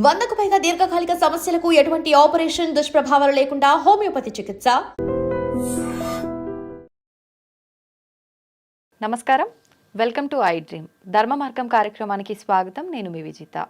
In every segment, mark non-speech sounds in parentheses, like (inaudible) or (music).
వందకు పైగా దీర్ఘకాలిక సమస్యలకు ఎటువంటి ఆపరేషన్ దుష్ప్రభావాలు లేకుండా హోమియోపతి చికిత్స. నమస్కారం. Welcome to I dream. ధర్మ మార్గం కార్యక్రమానికి స్వాగతం. నేను మీ విజిత.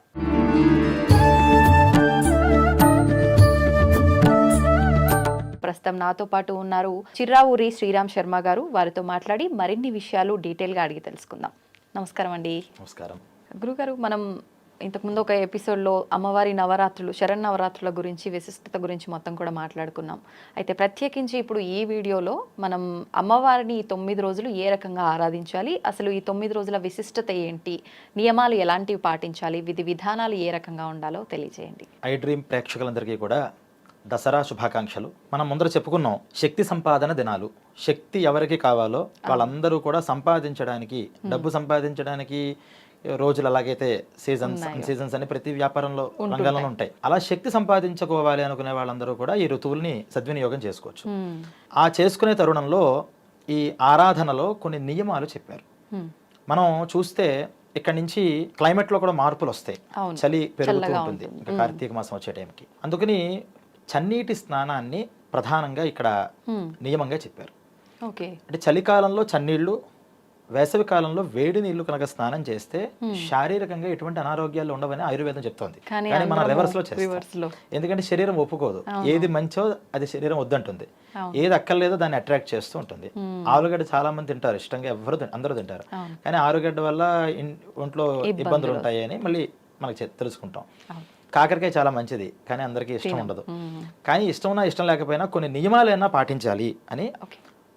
ప్రస్తుతం నాతో పాటు ఉన్నారు చిర్రావూరి శ్రీరామ్ శర్మ గారు. వారితో మాట్లాడి మరిన్ని విషయాలు డీటెయిల్గా అడిగి తెలుసుకుందాం. నమస్కారం అండి. నమస్కారం. గురుగారు మనం ఇంతకుముందు ఒక ఎపిసోడ్లో అమ్మవారి నవరాత్రులు శరణ్ నవరాత్రుల గురించి విశిష్టత గురించి మొత్తం కూడా మాట్లాడుకున్నాం. అయితే ప్రత్యేకించి ఇప్పుడు ఈ వీడియోలో మనం అమ్మవారిని ఈ తొమ్మిది రోజులు ఏ రకంగా ఆరాధించాలి? అసలు ఈ తొమ్మిది రోజుల విశిష్టత ఏంటి? నియమాలు ఎలాంటివి పాటించాలి? విధి విధానాలు ఏ రకంగా ఉండాలో తెలియజేయండి. ఐ డ్రీమ్ ప్రేక్షకులందరికీ కూడా దసరా శుభాకాంక్షలు. మనం ముందర చెప్పుకున్నాం శక్తి సంపాదన దినాలు. శక్తి ఎవరికి కావాలో వాళ్ళందరూ కూడా సంపాదించడానికి డబ్బు సంపాదించడానికి రోజులు అలాగైతే సీజన్స్ సీజన్స్ అని ప్రతి వ్యాపారంలో రంగంలో ఉంటాయి. అలా శక్తి సంపాదించుకోవాలి అనుకునే వాళ్ళందరూ కూడా ఈ ఋతువుల్ని సద్వినియోగం చేసుకోవచ్చు. ఆ చేసుకునే తరుణంలో ఈ ఆరాధనలో కొన్ని నియమాలు చెప్పారు. మనం చూస్తే ఇక్కడ నుంచి క్లైమేట్లో కూడా మార్పులు వస్తాయి. చలి పెరుగుతూ ఉంటుంది. ఇంకా కార్తీక మాసం వచ్చే టైంకి. అందుకని చన్నీటి స్నానాన్ని ప్రధానంగా ఇక్కడ. నియమంగా చెప్పారు. ఓకే. అంటే చలికాలంలో చన్నీళ్ళు వేసవి కాలంలో వేడి నీళ్ళు కనుక స్నానం చేస్తే శారీరకంగా ఎటువంటి అనారోగ్యాలు ఉండవని ఆయుర్వేదం చెప్తోంది. కానీ మనం రివర్స్లో చేస్తాం. ఎందుకంటే శరీరం ఒప్పుకోదు. ఏది మంచో అది శరీరం వద్దంటుంది. ఏది అక్కర్లేదో దాన్ని అట్రాక్ట్ చేస్తూ ఉంటుంది. ఆలుగడ్డ చాలా మంది తింటారు ఇష్టంగా ఎవరు అందరూ తింటారు. కానీ ఆలుగడ్డ వల్ల ఒంట్లో ఇబ్బందులు. ఉంటాయి అని మళ్ళీ మనకు తెలుసుకుంటాం. కాకరకాయ చాలా మంచిది కానీ అందరికీ ఇష్టం ఉండదు. కానీ ఇష్టం ఉన్నా ఇష్టం లేకపోయినా కొన్ని నియమాలైనా పాటించాలి అని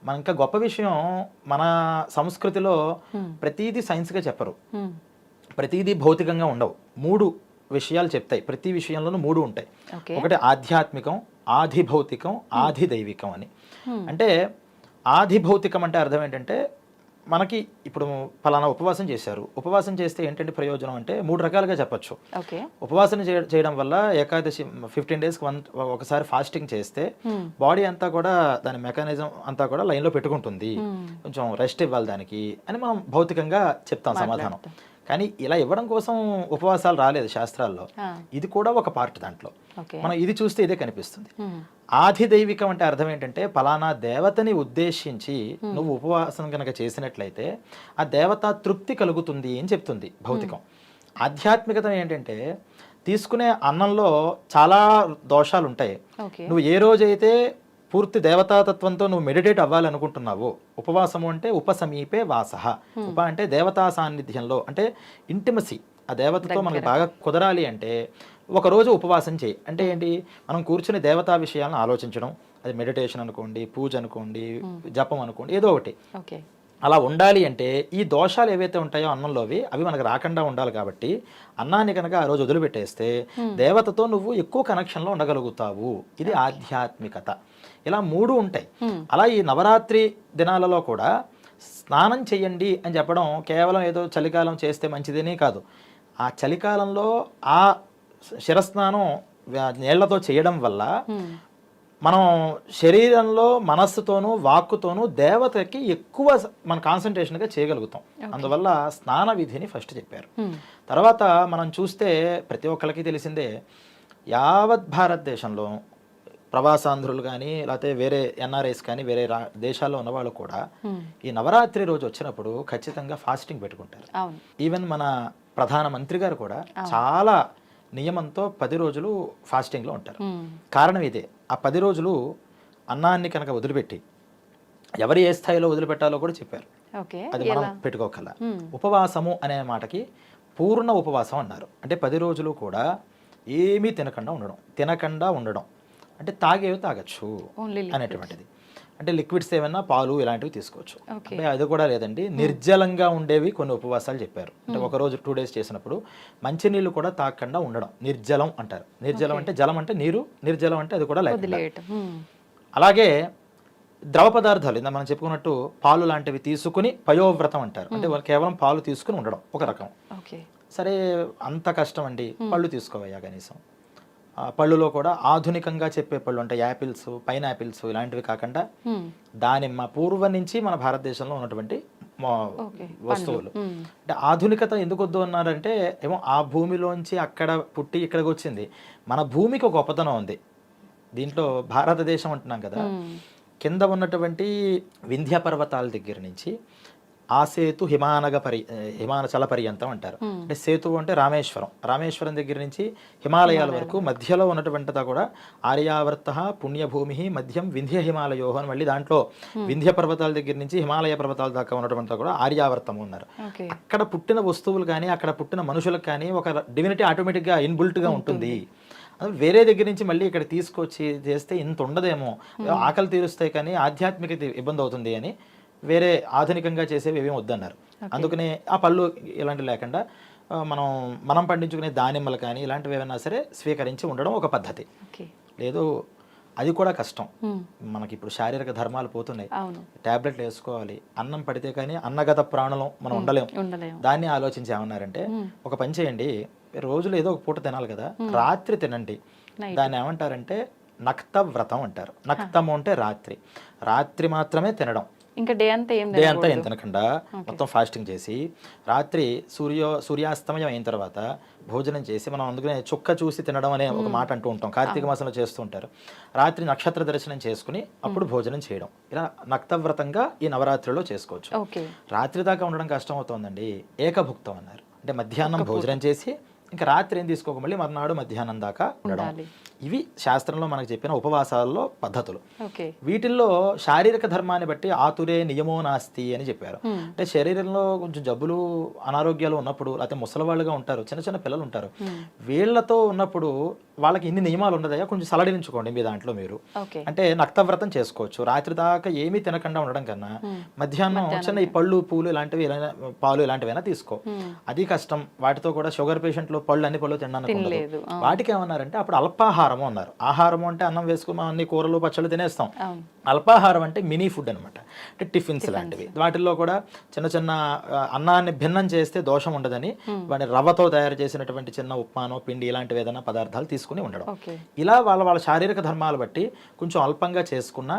మన ఇంకా గొప్ప విషయం మన సంస్కృతిలో ప్రతిదీ సైన్స్గా చెప్పరు. ప్రతిదీ భౌతికంగా ఉండవు. మూడు విషయాలు చెప్తాయి. ప్రతి విషయంలోనూ మూడు ఉంటాయి. ఒకటి ఆధ్యాత్మికం ఆది భౌతికం ఆది దైవికం అని అంటే ఆది భౌతికం అంటే అర్థం ఏంటంటే మనకి ఇప్పుడు ఫలానా ఉపవాసం చేశారు. ఉపవాసం చేస్తే ఏంటంటే ప్రయోజనం అంటే మూడు రకాలుగా చెప్పొచ్చు. ఉపవాసం చేయ- చేయడం వల్ల ఏకాదశి ఫిఫ్టీన్ డేస్కి వన్ ఒకసారి ఫాస్టింగ్ చేస్తే బాడీ అంతా కూడా దాని మెకానిజం అంతా కూడా లైన్లో పెట్టుకుంటుంది. కొంచెం రెస్ట్ ఇవ్వాలి దానికి అని మనం భౌతికంగా చెప్తాం సమాధానం. కానీ ఇలా ఇవ్వడం కోసం ఉపవాసాలు రాలేదు శాస్త్రాల్లో. ఇది కూడా ఒక పార్ట్ దాంట్లో. మనం ఇది చూస్తే ఇదే కనిపిస్తుంది. ఆది దైవికం అంటే అర్థం ఏంటంటే ఫలానా దేవతని ఉద్దేశించి నువ్వు ఉపవాసం కనుక చేసినట్లయితే ఆ దేవత తృప్తి కలుగుతుంది అని చెప్తుంది భౌతికం. ఆధ్యాత్మికత ఏంటంటే తీసుకునే అన్నంలో చాలా దోషాలు ఉంటాయి నువ్వు ఏ రోజైతే పూర్తి దేవతాతత్వంతో నువ్వు మెడిటేట్ అవ్వాలనుకుంటున్నావో. ఉపవాసము అంటే ఉపసమీపే వాస. ఉప అంటే దేవతా సాన్నిధ్యంలో అంటే ఇంటిమసీ ఆ దేవతతో మనకి బాగా కుదరాలి అంటే ఒక రోజు ఉపవాసం చేయి. అంటే ఏంటి? మనం కూర్చుని దేవతా విషయాలను ఆలోచించడం. అది మెడిటేషన్ అనుకోండి పూజ అనుకోండి జపం అనుకోండి ఏదో ఒకటి. అలా ఉండాలి అంటే ఈ దోషాలు ఏవైతే ఉంటాయో అన్నంలోవి అవి మనకు రాకుండా ఉండాలి కాబట్టి అన్నాన్ని కనుక ఆ రోజు వదిలిపెట్టేస్తే దేవతతో నువ్వు ఎక్కువ కనెక్షన్లో ఉండగలుగుతావు. ఇది ఆధ్యాత్మికత. ఇలా మూడు ఉంటాయి. అలా ఈ నవరాత్రి దినాలలో కూడా స్నానం చెయ్యండి అని చెప్పడం కేవలం ఏదో చలికాలం చేస్తే మంచిదని కాదు. ఆ చలికాలంలో ఆ శిరస్నానం నీళ్ళతో చేయడం వల్ల మనం శరీరంలో మనస్సుతోనూ వాక్కుతోనూ దేవతకి ఎక్కువ మన కాన్సన్ట్రేషన్గా చేయగలుగుతాం. అందువల్ల స్నాన విధిని ఫస్ట్ చెప్పారు. తర్వాత మనం చూస్తే ప్రతి ఒక్కరికి తెలిసిందే యావత్ భారతదేశంలో ప్రవాసాంధ్రులు కానీ లేకపోతే వేరే ఎన్ఆర్ఐస్ కానీ వేరే రా దేశాల్లో ఉన్న వాళ్ళు కూడా ఈ నవరాత్రి రోజు వచ్చినప్పుడు ఖచ్చితంగా ఫాస్టింగ్ పెట్టుకుంటారు. ఈవెన్ మన ప్రధానమంత్రి గారు కూడా చాలా నియమంతో పది రోజులు ఫాస్టింగ్లో ఉంటారు. కారణం ఇదే. ఆ పది రోజులు అన్నాన్ని కనుక వదిలిపెట్టి ఎవరు ఏ స్థాయిలో వదిలిపెట్టాలో కూడా చెప్పారు. అది మనం పెట్టుకోకల ఉపవాసము అనే మాటకి పూర్ణ ఉపవాసం అన్నారు. అంటే పది రోజులు కూడా ఏమీ తినకుండా ఉండడం. తినకుండా ఉండడం. అంటే తాగేవి తాగొచ్చు అనేటువంటిది. అంటే లిక్విడ్స్ ఏమన్నా పాలు ఇలాంటివి తీసుకోవచ్చు. అంటే అది కూడా లేదండి. నిర్జలంగా ఉండేవి కొన్ని ఉపవాసాలు చెప్పారు. అంటే ఒక రోజు టూ డేస్ చేసినప్పుడు మంచినీళ్ళు కూడా తాగకుండా ఉండడం. నిర్జలం అంటారు. నిర్జలం అంటే జలం అంటే నీరు నిర్జలం అంటే అది కూడా లేకుండా. హ్మ్. అలాగే ద్రవ పదార్థాలు ఇందా మనం చెప్పుకున్నట్టు పాలు లాంటివి తీసుకుని పయోవ్రతం అంటారు. అంటే వాళ్ళు కేవలం పాలు తీసుకుని ఉండడం ఒక రకం. సరే అంత కష్టం అండి. పళ్ళు తీసుకోవయ్యా కనీసం. పళ్ళులో కూడా ఆధునికంగా చెప్పే పళ్ళు అంటే యాపిల్స్ పైన్ యాపిల్స్ ఇలాంటివి కాకుండా. దానిమ్మ పూర్వం నుంచి మన భారతదేశంలో ఉన్నటువంటి వస్తువులు. అంటే ఆధునికత ఎందుకు వద్దు అన్నారంటే ఏమో ఆ భూమిలోంచి అక్కడ పుట్టి ఇక్కడికి వచ్చింది. మన భూమికి ఒక గొప్పతనం ఉంది. దీంట్లో భారతదేశం అంటున్నాం కదా. కింద ఉన్నటువంటి వింధ్య పర్వతాల దగ్గర నుంచి ఆ సేతు హిమానగ పరి హిమాచల పర్యంతం అంటారు. అంటే సేతు అంటే రామేశ్వరం. రామేశ్వరం దగ్గర నుంచి హిమాలయాల వరకు మధ్యలో ఉన్నటువంటిదా కూడా ఆర్యావర్త పుణ్యభూమి మధ్యం వింధ్య హిమాలయో అని మళ్ళీ దాంట్లో వింధ్య పర్వతాల దగ్గర నుంచి హిమాలయ పర్వతాల దాకా ఉన్నటువంటిదా కూడా ఆర్యావర్తము ఉన్నారు అక్కడ పుట్టిన వస్తువులు కానీ అక్కడ పుట్టిన మనుషులకు కానీ ఒక డివినిటీ ఆటోమేటిక్గా ఇన్బుల్ట్గా ఉంటుంది. వేరే దగ్గర నుంచి మళ్ళీ ఇక్కడ తీసుకొచ్చి చేస్తే ఇంత ఉండదేమో. ఆకలి తీరుస్తాయి కానీ ఆధ్యాత్మికత ఇబ్బంది అవుతుంది అని వేరే ఆధునికంగా చేసేవి ఏమీ వద్దన్నారు. అందుకనే ఆ పళ్ళు ఇలాంటివి లేకుండా మనం మనం పండించుకునే దానిమ్మలు కానీ ఇలాంటివి ఏమైనా సరే స్వీకరించి ఉండడం ఒక పద్ధతి. లేదు అది కూడా కష్టం. మనకి ఇప్పుడు శారీరక ధర్మాలు పోతున్నాయి. టాబ్లెట్లు వేసుకోవాలి అన్నం పడితే కానీ అన్నగత ప్రాణులం మనం ఉండలేం. ఉండలేము దాన్ని ఆలోచించి ఏమన్నారంటే ఒక పని చేయండి రోజులో ఏదో ఒక పూట తినాలి కదా రాత్రి తినండి. దాన్ని ఏమంటారంటే నక్త వ్రతం అంటారు నక్తము అంటే రాత్రి. రాత్రి మాత్రమే తినడం. ఇంకా డే అంతా ఏం డే అంతా ఏం తినకుండా మొత్తం ఫాస్టింగ్ చేసి రాత్రి సూర్యో సూర్యాస్తమయం అయిన తర్వాత భోజనం చేసి మనం అందుకనే చుక్క చూసి తినడం అనే ఒక మాట అంటూ ఉంటాం. కార్తీక మాసంలో చేస్తూ ఉంటారు. రాత్రి నక్షత్ర దర్శనం చేసుకుని అప్పుడు భోజనం చేయడం. ఇలా నక్తవ్రతంగా ఈ నవరాత్రిలో చేసుకోవచ్చు. రాత్రి దాకా ఉండడం కష్టం అవుతోందండి ఏకభుక్తం అన్నారు. అంటే మధ్యాహ్నం భోజనం చేసి ఇంకా రాత్రి ఏం తీసుకోక మళ్ళీ మర్నాడు మధ్యాహ్నం దాకా ఉండడం. ఇవి శాస్త్రంలో మనకు చెప్పిన ఉపవాసాల్లో పద్ధతులు. వీటిల్లో శారీరక ధర్మాన్ని బట్టి ఆతురే నియమో నాస్తి అని చెప్పారు. అంటే శరీరంలో కొంచెం జబ్బులు అనారోగ్యాలు ఉన్నప్పుడు లేకపోతే ముసలివాళ్ళుగా ఉంటారు చిన్న చిన్న పిల్లలు ఉంటారు. వీళ్ళతో ఉన్నప్పుడు వాళ్ళకి ఇన్ని నియమాలు ఉండదయా కొంచెం సలడించుకోండి మీ దాంట్లో మీరు. అంటే నక్తవ్రతం చేసుకోవచ్చు. రాత్రి దాకా ఏమీ తినకుండా ఉండడం కన్నా మధ్యాహ్నం చిన్న ఈ పళ్ళు పూలు ఇలాంటివి ఇలా పాలు ఇలాంటివైనా తీసుకో. అది కష్టం. వాటితో కూడా షుగర్ పేషెంట్లు పళ్ళు అన్ని పళ్ళు తినడానికి వాటికి ఏమన్నారంటే అప్పుడు అల్పాహారము అన్నారు. ఆహారము అంటే అన్నం వేసుకుని అన్ని కూరలు పచ్చళ్ళు తినేస్తాం. అల్పాహారం అంటే మినీ ఫుడ్ అనమాట అంటే టిఫిన్స్ లాంటివి. వాటిల్లో కూడా చిన్న చిన్న అన్నాన్ని భిన్నం చేస్తే దోషం ఉండదని వాటి రవ్వతో తయారు చేసినటువంటి చిన్న ఉప్మానో పిండి ఇలాంటివి ఏదైనా పదార్థాలు తీసుకుని ఉండడం. ఇలా వాళ్ళ వాళ్ళ శారీరక ధర్మాలు బట్టి కొంచెం అల్పంగా చేసుకున్న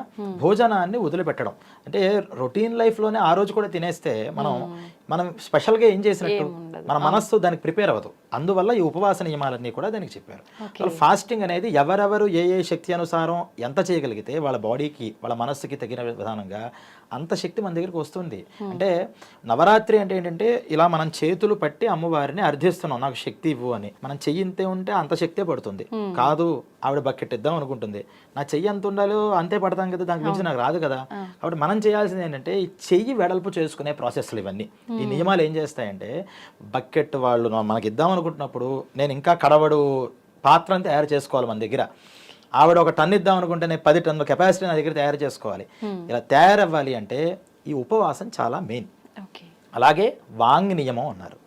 భోజనాన్ని వదిలిపెట్టడం. అంటే రొటీన్ లైఫ్లోనే ఆ రోజు కూడా తినేస్తే మనం మనం స్పెషల్గా ఏం చేసినట్టు మన మనస్సు దానికి ప్రిపేర్ అవ్వదు. అందువల్ల ఈ ఉపవాస నియమాలన్నీ కూడా దానికి చెప్పారు. ఫాస్టింగ్ అనేది ఎవరెవరు ఏ ఏ శక్తి అనుసారం ఎంత చేయగలిగితే వాళ్ళ బాడీకి వాళ్ళ మనస్సుకి తగిన విధానంగా అంత శక్తి మన దగ్గరికి వస్తుంది. అంటే నవరాత్రి అంటే ఏంటంటే ఇలా మనం చేతులు పట్టి అమ్మవారిని అర్థిస్తున్నాం నాకు శక్తి ఇవ్వు అని. మనం చెయ్యి ఇంతే ఉంటే అంత శక్తే పడుతుంది. కాదు ఆవిడ బకెట్ ఇద్దాం అనుకుంటుంది. నా చెయ్యి ఎంత ఉండాలో అంతే పడతాం కదా దానికి మించి నాకు రాదు కదా. కాబట్టి మనం చేయాల్సింది ఏంటంటే ఈ చెయ్యి వెడల్పు చేసుకునే ప్రాసెస్లు ఇవన్నీ. ఈ నియమాలు ఏం చేస్తాయంటే బకెట్ వాళ్ళు మనకి ఇద్దాం అనుకుంటున్నప్పుడు నేను ఇంకా కడవడు పాత్రను తయారు చేసుకోవాలి మన దగ్గర. ఆవిడ ఒక టన్ ఇద్దాం అనుకుంటే నేను పది టన్నుల కెపాసిటీ నా దగ్గర తయారు చేసుకోవాలి. ఇలా తయారవ్వాలి అంటే ఈ ఉపవాసం చాలా మెయిన్. అలాగే వాంగ్ నియమం అన్నారు.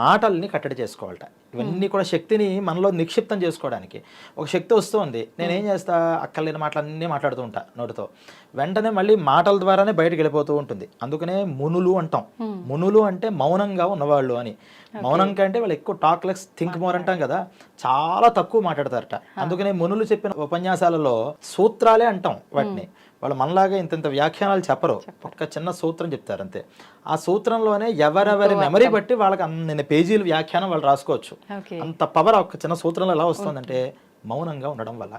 మాటల్ని కట్టడి చేసుకోవాలట. ఇవన్నీ కూడా శక్తిని మనలో నిక్షిప్తం చేసుకోవడానికి. ఒక శక్తి వస్తుంది నేనేం చేస్తా? అక్కర్లేని మాటలన్నీ మాట్లాడుతూ ఉంటా నోటితో. వెంటనే మళ్ళీ మాటల ద్వారానే బయటకు వెళ్ళిపోతూ ఉంటుంది. అందుకనే మునులు అంటాం. మునులు అంటే మౌనంగా ఉన్నవాళ్ళు అని. మౌనం కంటే వాళ్ళు ఎక్కువ టాక్ లెక్స్ థింక్ మోర్ అంటాం కదా. చాలా తక్కువ మాట్లాడతారట. అందుకనే మునులు చెప్పిన ఉపన్యాసాలలో సూత్రాలే అంటాం వాటిని. వాళ్ళు మనలాగా ఇంత ఇంత వ్యాఖ్యానాలు చెప్పరు. ఒక్క చిన్న సూత్రం చెప్తారు అంతే ఆ సూత్రంలోనే ఎవరెవరి మెమరీ బట్టి వాళ్ళకి అన్ని పేజీలు వ్యాఖ్యానం వాళ్ళు రాసుకోవచ్చు. అంత పవర్ ఒక చిన్న సూత్రంలో ఎలా వస్తుందంటే మౌనంగా ఉండడం వల్ల.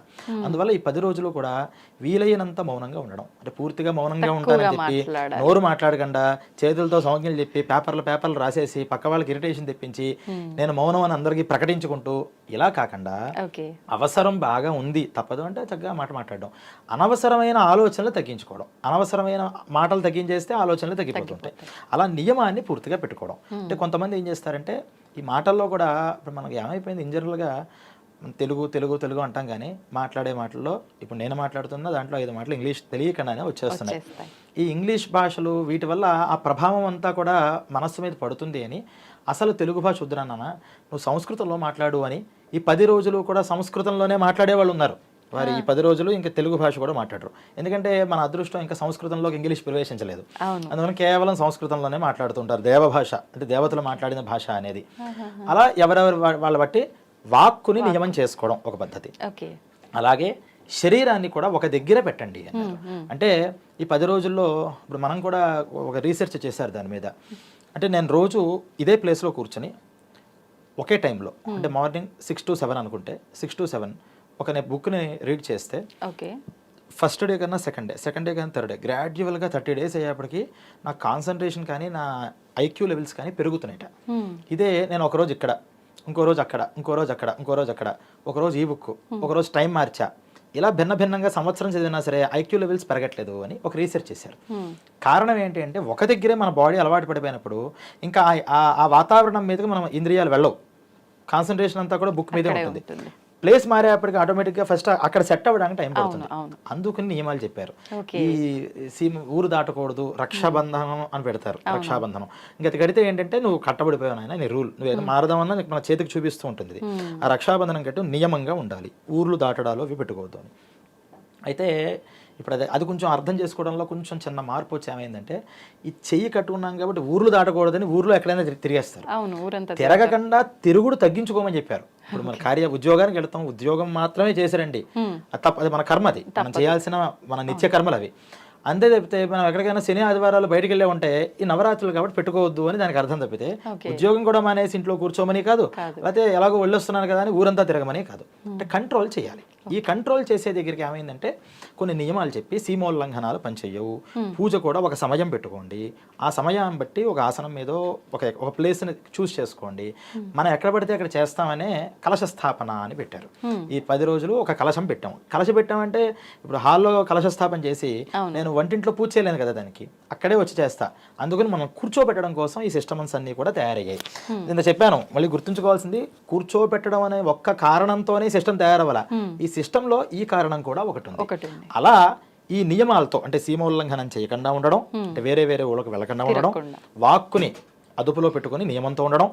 అందువల్ల ఈ పది రోజులు కూడా వీలైనంత మౌనంగా ఉండడం. అంటే పూర్తిగా మౌనంగా ఉంటానని చెప్పి. నోరు మాట్లాడకుండా చేతులతో సంజ్ఞలు చెప్పి పేపర్లు పేపర్లు రాసేసి పక్క వాళ్ళకి ఇరిటేషన్ తెప్పించి నేను మౌనం అని అందరికీ ప్రకటించుకుంటూ ఇలా కాకుండా అవసరం బాగా ఉంది. తప్పదు అంటే చక్కగా మాట మాట్లాడడం. అనవసరమైన ఆలోచనలు తగ్గించుకోవడం. అనవసరమైన మాటలు తగ్గించేస్తే ఆలోచనలు తగ్గిపోతుంటాయి. అలా నియమాన్ని పూర్తిగా పెట్టుకోవడం. అంటే కొంతమంది ఏం చేస్తారంటే ఈ మాటల్లో కూడా ఇప్పుడు మనకి ఏమైపోయింది? ఇన్ జనరల్గా తెలుగు తెలుగు తెలుగు అంటాం కానీ మాట్లాడే మాటల్లో ఇప్పుడు నేను మాట్లాడుతున్నా దాంట్లో ఐదు మాటలు ఇంగ్లీష్ తెలియకుండానే వచ్చేస్తున్నాయి. ఈ ఇంగ్లీష్ భాషలు వీటి వల్ల ఆ ప్రభావం అంతా కూడా మనస్సు మీద పడుతుంది అని అసలు తెలుగు భాష వద్దురన్నాన నువ్వు సంస్కృతంలో మాట్లాడు అని ఈ పది రోజులు కూడా సంస్కృతంలోనే మాట్లాడే వాళ్ళు ఉన్నారు. వారు ఈ పది రోజులు ఇంకా తెలుగు భాష కూడా మాట్లాడరు. ఎందుకంటే మన అదృష్టం ఇంకా సంస్కృతంలోకి ఇంగ్లీష్ ప్రవేశించలేదు. అందువల్ల కేవలం సంస్కృతంలోనే మాట్లాడుతుంటారు దేవ భాష అంటే దేవతలు మాట్లాడిన భాష అనేది. అలా ఎవరెవరు వాళ్ళ బట్టి వాక్కుని నియమం చేసుకోవడం ఒక పద్ధతి. అలాగే శరీరాన్ని కూడా ఒక దగ్గర పెట్టండి అంటే ఈ పది రోజుల్లో ఇప్పుడు మనం కూడా ఒక రీసెర్చ్ చేశారు దాని మీద. అంటే నేను రోజు ఇదే ప్లేస్లో కూర్చొని ఒకే టైంలో అంటే మార్నింగ్ సిక్స్ టు సెవెన్ అనుకుంటే సిక్స్ టు సెవెన్ ఒక నేను బుక్ని రీడ్ చేస్తే ఓకే. ఫస్ట్ డే కన్నా సెకండ్ డే సెకండ్ డే కన్నా థర్డ్ డే గ్రాడ్యువల్గా థర్టీ డేస్ అయ్యేప్పటికి నా కాన్సన్ట్రేషన్ కానీ నా ఐక్యూ లెవెల్స్ కానీ పెరుగుతున్నాయట. ఇదే నేను ఒక రోజు ఇక్కడ ఇంకో రోజు అక్కడ ఇంకో రోజు అక్కడ ఇంకో రోజు అక్కడ. ఒక రోజు ఈ బుక్ ఒక రోజు టైం మార్చా. ఇలా భిన్న భిన్నంగా సంవత్సరం చదివినా సరే ఐక్యూ లెవెల్స్ పెరగట్లేదు అని ఒక రీసెర్చ్ చేశారు. కారణం ఏంటి అంటే ఒక దగ్గరే మన బాడీ అలవాటు పడిపోయినప్పుడు ఇంకా ఆ- వాతావరణం మీదకి మనం ఇంద్రియాలు వెళ్ళవు. కాన్సన్ట్రేషన్ అంతా కూడా బుక్ మీదే ఉంటుంది. ప్లేస్ మారేపటికి ఆటోమేటిక్గా ఫస్ట్ అక్కడ సెట్ అవ్వడానికి టైం పడుతుంది. అందుకని నియమాలు చెప్పారు. ఈ సీమ ఊరు దాటకూడదు రక్షాబంధనం అని పెడతారు రక్షాబంధనం. ఇంకా అది కడితే ఏంటంటే నువ్వు కట్టబడిపోయావు నాయన నీ రూల్. నువ్వు ఏదో మారదామన్నా నీకు మన చేతికి చూపిస్తూ ఉంటుంది. ఆ రక్షాబంధనం కట్టు నియమంగా ఉండాలి. ఊర్లు దాటడాలు అవి పెట్టుకోవద్దు అని. అయితే ఇప్పుడు అదే అది కొంచెం అర్థం చేసుకోవడంలో కొంచెం చిన్న మార్పు వచ్చి ఏమైందంటే ఈ చెయ్యి కట్టుకున్నాం కాబట్టి ఊర్లు దాటకూడదని ఊర్లో ఎక్కడైనా తిరి- తిరిగేస్తారు. తిరగకుండా తిరుగుడు తగ్గించుకోమని చెప్పారు. ఇప్పుడు మన కార్య ఉద్యోగానికి వెళ్తాం ఉద్యోగం మాత్రమే చేశారండి. అది తప్ప అది మన కర్మ అది. మనం చేయాల్సిన మన నిత్య కర్మలు అవి. అంతే తప్పితే మనం ఎక్కడికైనా శని ఆదివారాలు బయటికి వెళ్ళే ఉంటే ఈ నవరాత్రులు కాబట్టి పెట్టుకోవద్దు అని దానికి అర్థం తప్పితే. ఉద్యోగం కూడా మానేసి ఇంట్లో కూర్చోమని కాదు. లేకపోతే ఎలాగో వెళ్ళొస్తున్నాను కదా అని ఊరంతా తిరగమని కాదు. అంటే కంట్రోల్ చేయాలి. ఈ కంట్రోల్ చేసే దగ్గరికి ఏమైందంటే కొన్ని నియమాలు చెప్పి సీమోల్లంఘనాలు పనిచేయవు. పూజ కూడా ఒక సమయం పెట్టుకోండి. ఆ సమయాన్ని బట్టి ఒక ఆసనం మీద ఒక ఒక ప్లేస్ని చూస్ చేసుకోండి. మనం ఎక్కడ పడితే అక్కడ చేస్తామనే కలశ స్థాపన అని పెట్టారు. ఈ పది రోజులు ఒక కలశం పెట్టాం కలశ పెట్టామంటే ఇప్పుడు హాల్లో కలశ స్థాపన చేసి నేను వంటింట్లో పూజ చేయలేను కదా దానికి. అక్కడే వచ్చి చేస్తా. అందుకని మనం కూర్చోబెట్టడం కోసం ఈ సిస్టమ్స్ అన్ని కూడా తయారయ్యాయి. నేను చెప్పాను. మళ్ళీ గుర్తుంచుకోవాల్సింది కూర్చోబెట్టడం అనే ఒక్క కారణంతోనే సిస్టమ్ తయారవ్వాల? ఈ సిస్టంలో ఈ కారణం కూడా ఒకటి ఉంది అలా ఈ నియమాలతో అంటే సీమ ఉల్లంఘనం చేయకుండా ఉండడం అంటే వేరే వేరే ఊళ్ళకి వెళ్ళకుండా ఉండడం. వాక్కుని అదుపులో పెట్టుకొని నియమంతో ఉండడం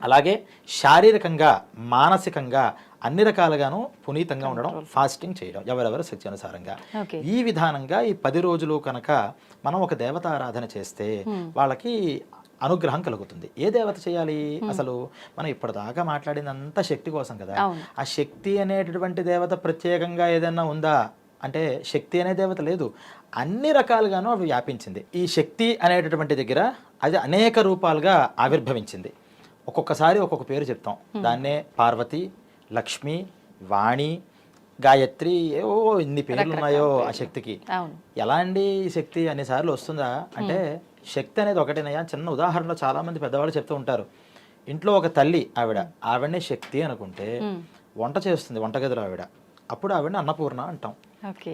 అలాగే శారీరకంగా మానసికంగా అన్ని రకాలుగాను పునీతంగా ఉండడం ఫాస్టింగ్ చేయడం ఎవరెవరు శక్తి అనుసారంగా ఈ విధానంగా ఈ పది రోజులు కనుక మనం ఒక దేవత ఆరాధన చేస్తే వాళ్ళకి అనుగ్రహం కలుగుతుంది. ఏ దేవత చేయాలి? అసలు మనం ఇప్పటిదాకా మాట్లాడినంత శక్తి కోసం కదా. ఆ శక్తి అనేటటువంటి దేవత ప్రత్యేకంగా ఏదైనా ఉందా? అంటే శక్తి అనే దేవత లేదు. అన్ని రకాలుగాను అవి వ్యాపించింది. ఈ శక్తి అనేటటువంటి దగ్గర అది అనేక రూపాలుగా ఆవిర్భవించింది. ఒక్కొక్కసారి ఒక్కొక్క పేరు చెప్తాం. దాన్నే పార్వతి లక్ష్మి వాణి గాయత్రి ఏవో ఇన్ని పేర్లు ఉన్నాయో ఆ శక్తికి. అవును. ఎలా అండి ఈ శక్తి? అన్నిసార్లు వస్తుందా? అంటే శక్తి అనేది ఒకటేనయ్యా చిన్న ఉదాహరణలో చాలా మంది పెద్దవాళ్ళు చెప్తూ ఉంటారు. ఇంట్లో ఒక తల్లి ఆవిడ ఆవిడనే శక్తి అనుకుంటే వంట చేస్తుంది వంటగదిలో ఆవిడ. అప్పుడు ఆవిడని అన్నపూర్ణ అంటాం.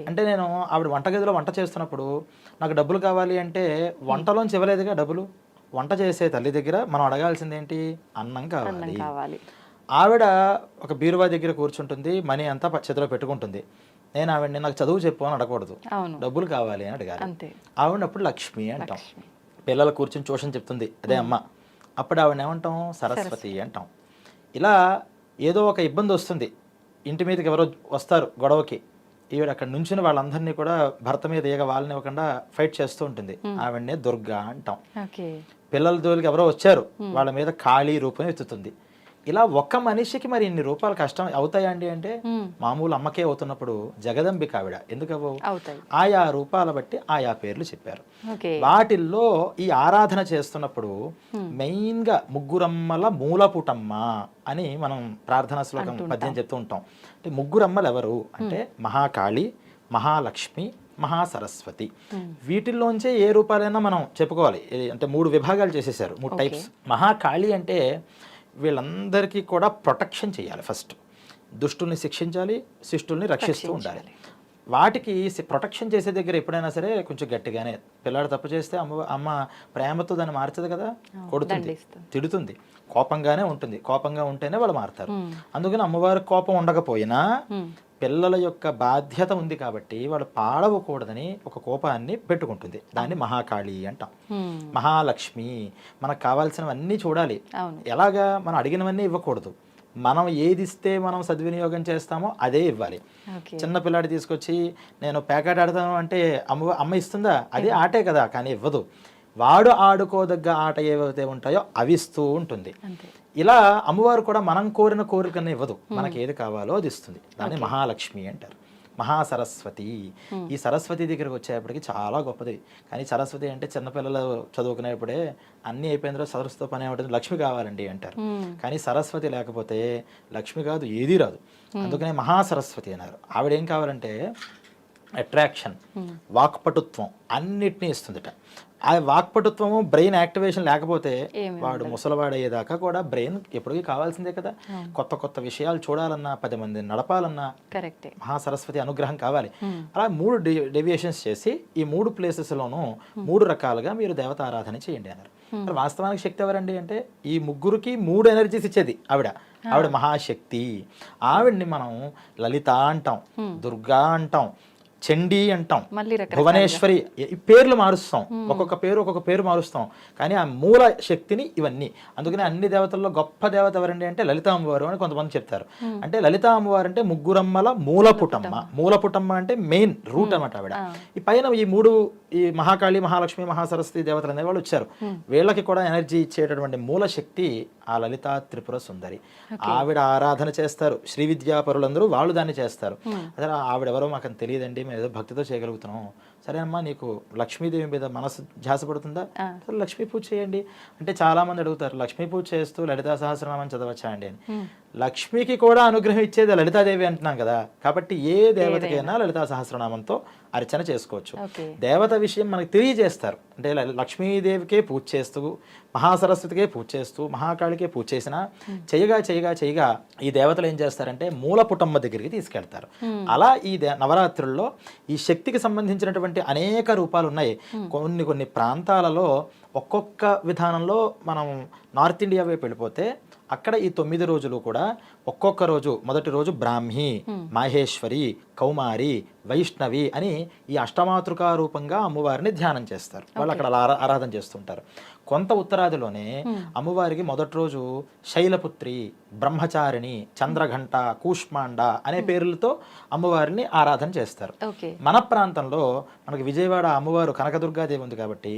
అంటే నేను ఆవిడ వంటగదిలో వంట చేస్తున్నప్పుడు నాకు డబ్బులు కావాలి అంటే వంటలోంచి ఇవ్వలేదుగా డబ్బులు? వంట చేసే తల్లి దగ్గర మనం అడగాల్సింది ఏంటి? అన్నం కావాలి. ఆవిడ ఒక బీరువా దగ్గర కూర్చుంటుంది మనీ అంతా చేతిలో పెట్టుకుంటుంది. నేను ఆవిడని నాకు చదువు చెప్పు అని అడగకూడదు. డబ్బులు కావాలి అని అడగాలి. అంతే. ఆవిడ అప్పుడు లక్ష్మి అంటాం. పిల్లలు కూర్చుని ట్యూషన్ చెప్తుంది. అదే అమ్మ. అప్పుడు ఆవిడ ఏమంటాం? సరస్వతి అంటాం. ఇలా ఏదో ఒక ఇబ్బంది వస్తుంది. ఇంటి మీదకి ఎవరో వస్తారు గొడవకి. ఈవిడ అక్కడ నుంచుని వాళ్ళందరినీ కూడా భర్త మీద ఈగ వాళ్ళని ఇవ్వకుండా ఫైట్ చేస్తూ ఉంటుంది. ఆవిడనే దుర్గా అంటాం. పిల్లల జోలికి ఎవరో వచ్చారు. వాళ్ళ మీద ఖాళీ రూపం ఎత్తుతుంది ఇలా ఒక్క మనిషికి మరి ఇన్ని రూపాయలు కష్టం అవుతాయండి అంటే మామూలు అమ్మకే అవుతున్నప్పుడు జగదంబిక ఆవిడ ఎందుకు ఆయా రూపాల బట్టి ఆయా పేర్లు చెప్పారు. వాటిల్లో ఈ ఆరాధన చేస్తున్నప్పుడు మెయిన్గా ముగ్గురమ్మల మూలపుటమ్మ అని మనం ప్రార్థనా శ్లోకం పద్యం చెప్తూ ఉంటాం. అంటే ముగ్గురమ్మలు ఎవరు అంటే మహాకాళి మహాలక్ష్మి మహాసరస్వతి. వీటిల్లోంచే ఏ రూపాలైనా మనం చెప్పుకోవాలి. అంటే మూడు విభాగాలు చేసేసారు మూడు టైప్స్. మహాకాళి అంటే వీళ్ళందరికీ కూడా ప్రొటెక్షన్ చేయాలి ఫస్ట్. దుష్టుల్ని శిక్షించాలి శిష్టుల్ని రక్షిస్తూ ఉండాలి. వాటికి ప్రొటెక్షన్ చేసే దగ్గర ఎప్పుడైనా సరే కొంచెం గట్టిగానే పిల్లాడు తప్పు చేస్తే అమ్మ అమ్మ ప్రేమతో దాన్ని మార్చదు కదా? కొడుతుంది. తిడుతుంది కోపంగానే ఉంటుంది. కోపంగా ఉంటేనే వాళ్ళు మారుతారు. అందుకని అమ్మవారి కోపం ఉండకపోయినా పిల్లల యొక్క బాధ్యత ఉంది కాబట్టి వాళ్ళు పాడవకూడదని ఒక కోపాన్ని పెట్టుకుంటుంది. దాన్ని మహాకాళి అంటాం. Hmm. మహాలక్ష్మి మనకు కావాల్సినవన్నీ చూడాలి. ఎలాగా మనం అడిగినవన్నీ ఇవ్వకూడదు. మనం ఏది ఇస్తే మనం సద్వినియోగం చేస్తామో అదే ఇవ్వాలి. చిన్న పిల్లాడి తీసుకొచ్చి నేను ప్యాకెట్ ఆడతాను అంటే అమ్మ అమ్మ ఇస్తుందా? అది ఆటే కదా కానీ ఇవ్వదు. వాడు ఆడుకోదగ్గ ఆట ఏవైతే ఉంటాయో అవి ఇస్తూ ఉంటుంది. ఇలా అమ్మవారు కూడా మనం కోరిన కోరికను ఇవ్వదు. మనకి ఏది కావాలో అది ఇస్తుంది. దాన్ని మహాలక్ష్మి అంటారు. మహాసరస్వతి. ఈ సరస్వతి దగ్గరికి వచ్చేప్పటికి చాలా గొప్పది. కానీ సరస్వతి అంటే చిన్నపిల్లలు చదువుకునేప్పుడే అన్నీ అయిపోయిన తర్వాత సరస్వతితో పని ఏమంటుంది? లక్ష్మి కావాలండి అంటారు. కానీ సరస్వతి లేకపోతే లక్ష్మి కాదు ఏదీ రాదు. అందుకనే మహాసరస్వతి అన్నారు. ఆవిడ ఏం కావాలంటే అట్రాక్షన్ వాక్పటుత్వం అన్నిటినీ ఇస్తుందట. ఆ వాక్పటుత్వము బ్రెయిన్ యాక్టివేషన్ లేకపోతే వాడు ముసలివాడు అయ్యేదాకా కూడా బ్రెయిన్ ఎప్పటికీ కావాల్సిందే కదా. కొత్త కొత్త విషయాలు చూడాలన్నా పది మంది నడపాలన్నా కరెక్టే. మహాసరస్వతి అనుగ్రహం కావాలి. అలా మూడు డెవియేషన్స్ చేసి ఈ మూడు ప్లేసెస్లోనూ మూడు రకాలుగా మీరు దేవత ఆరాధన చేయండి అన్నారు. మరి వాస్తవానికి శక్తి ఎవరండి అంటే ఈ ముగ్గురికి మూడు ఎనర్జీస్ ఇచ్చేది ఆవిడ. ఆవిడ మహాశక్తి. ఆవిడ్ని మనం లలిత అంటాం దుర్గా అంటాం చండీ అంటాం. భువనేశ్వరి ఈ పేర్లు మారుస్తాం. ఒక్కొక్క పేరు ఒక్కొక్క పేరు మారుస్తాం. కానీ ఆ మూల శక్తిని ఇవన్నీ. అందుకని అన్ని దేవతల్లో గొప్ప దేవత ఎవరండి అంటే లలిత అమ్మవారు అని కొంతమంది చెప్తారు. అంటే లలిత అమ్మవారు అంటే ముగ్గురమ్మల మూలపుటమ్మ. మూలపుటమ్మ. అంటే మెయిన్ రూట్ అన్నమాట ఆవిడ. ఈ పైన ఈ మూడు ఈ మహాకాళి మహాలక్ష్మి మహాసరస్వతి దేవతలు అనే వాళ్ళు వచ్చారు వీళ్ళకి కూడా ఎనర్జీ ఇచ్చేటటువంటి మూల శక్తి ఆ లలిత త్రిపుర సుందరి. ఆవిడ ఆరాధన చేస్తారు. శ్రీ విద్యాపరులందరూ వాళ్ళు దాన్ని చేస్తారు. అసలు ఆవిడ ఎవరో మాకు తెలియదండి మేము ఏదో భక్తితో చేయగలుగుతున్నాం సరే అమ్మా నీకు లక్ష్మీదేవి మీద మనసు ధ్యాస పడుతుందా? సరే లక్ష్మీ పూజ చేయండి. అంటే చాలా మంది అడుగుతారు లక్ష్మీ పూజ చేస్తూ లలితా సహస్రనామం చదవచ్చా అండి అని లక్ష్మికి కూడా అనుగ్రహం ఇచ్చేది లలితాదేవి అంటున్నాం కదా. కాబట్టి ఏ దేవతకైనా లలితా సహస్రనామంతో అర్చన చేసుకోవచ్చు. దేవత విషయం మనకు తెలియజేస్తారు. అంటే లక్ష్మీదేవికే పూజ చేస్తూ మహాసరస్వతికే పూజ చేస్తూ మహాకాళికే పూజ చేసినా చేయగా చేయగా చేయగా ఈ దేవతలు ఏం చేస్తారంటే మూలపుటమ్మ దగ్గరికి తీసుకెళ్తారు. అలా ఈ దే- నవరాత్రుల్లో ఈ శక్తికి సంబంధించినటువంటి అనేక రూపాలు ఉన్నాయి. కొన్ని కొన్ని ప్రాంతాలలో ఒక్కొక్క విధానంలో మనం నార్త్ ఇండియా వైపు వెళ్ళిపోతే అక్కడ ఈ తొమ్మిది రోజులు కూడా ఒక్కొక్క రోజు మొదటి రోజు బ్రాహ్మి మాహేశ్వరి కౌమారి వైష్ణవి అని ఈ అష్టమాతృకా రూపంగా అమ్మవారిని ధ్యానం చేస్తారు. వాళ్ళు అక్కడ అలా ఆరా- ఆరాధన చేస్తుంటారు. కొంత ఉత్తరాదిలోనే అమ్మవారికి మొదటి రోజు శైలపుత్రి బ్రహ్మచారిణి చంద్రఘంట కూష్మాండ అనే పేర్లతో అమ్మవారిని ఆరాధన చేస్తారు. మన ప్రాంతంలో మనకి విజయవాడ అమ్మవారు కనకదుర్గాదేవి ఉంది కాబట్టి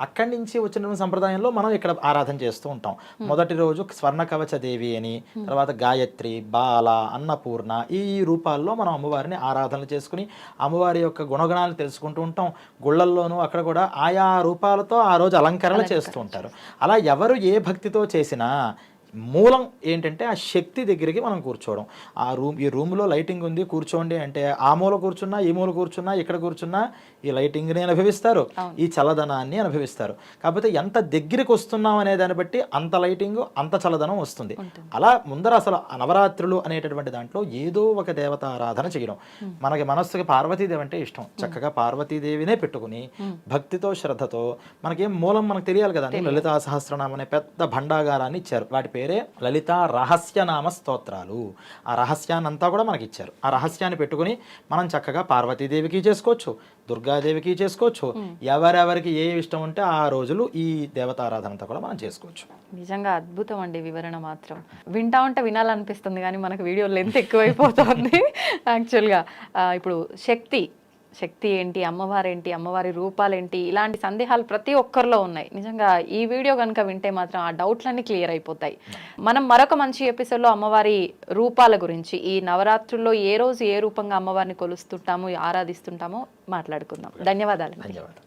అక్కడి నుంచి వచ్చిన సంప్రదాయంలో మనం ఇక్కడ ఆరాధన చేస్తూ ఉంటాం. మొదటి రోజు స్వర్ణ కవచ దేవి అని తర్వాత గాయత్రి బాల అన్నపూర్ణ ఈ రూపాల్లో మనం అమ్మవారిని ఆరాధన చేసుకుని అమ్మవారి యొక్క గుణగణాలు తెలుసుకుంటూ ఉంటాం. గుళ్ళల్లోనూ అక్కడ కూడా ఆయా రూపాలతో ఆ రోజు అలంకరణ. చేస్తూ ఉంటారు. అలా ఎవరు ఏ భక్తితో చేసినా మూలం ఏంటంటే ఆ శక్తి దగ్గరికి మనం కూర్చోవడం. ఆ రూమ్ ఈ రూమ్లో లైటింగ్ ఉంది కూర్చోండి అంటే ఆ మూల కూర్చున్నా ఈ మూల కూర్చున్నా ఇక్కడ కూర్చున్నా ఈ లైటింగ్ని అనుభవిస్తారు. ఈ చల్లదనాన్ని అనుభవిస్తారు. కాకపోతే ఎంత దగ్గరికి వస్తున్నాం అనే దాన్ని బట్టి అంత లైటింగ్ అంత చల్లదనం వస్తుంది. అలా ముందర అసలు నవరాత్రులు అనేటటువంటి దాంట్లో ఏదో ఒక దేవత ఆరాధన చేయడం. మనకి మనస్సుకి పార్వతీదేవి అంటే ఇష్టం. చక్కగా పార్వతీదేవినే పెట్టుకుని భక్తితో శ్రద్ధతో మనకేం మూలం మనకు తెలియాలి కదా లలితా సహస్రనామం అనే పెద్ద భండాగారాన్ని ఇచ్చారు. వాటి పేరే లలిత రహస్యనామ స్తోత్రాలు. ఆ రహస్యాన్ని అంతా కూడా మనకి ఇచ్చారు ఆ రహస్యాన్ని పెట్టుకుని మనం చక్కగా పార్వతీదేవికి చేసుకోవచ్చు దుర్గాదేవికి చేసుకోవచ్చు ఎవరెవరికి ఏ ఇష్టం ఉంటే ఆ రోజులు ఈ దేవతారాధన అంతా కూడా మనం చేసుకోవచ్చు. నిజంగా అద్భుతం అండి వివరణ మాత్రం. వింటా ఉంటే వినాలనిపిస్తుంది కానీ మనకు వీడియో లెంత్ ఎక్కువైపోతుంది. యాక్చువల్గా (laughs) ఇప్పుడు శక్తి శక్తి ఏంటి అమ్మవారేంటి అమ్మవారి రూపాలేంటి ఇలాంటి సందేహాలు ప్రతి ఒక్కరిలో ఉన్నాయి. నిజంగా ఈ వీడియో కనుక వింటే మాత్రం ఆ డౌట్లన్నీ క్లియర్ అయిపోతాయి. మనం మరొక మంచి ఎపిసోడ్లో అమ్మవారి రూపాల గురించి ఈ నవరాత్రుల్లో ఏ రోజు ఏ రూపంగా అమ్మవారిని కొలుస్తుంటామో ఆరాధిస్తుంటామో మాట్లాడుకుందాం. ధన్యవాదాలు ధన్యవాదాలు.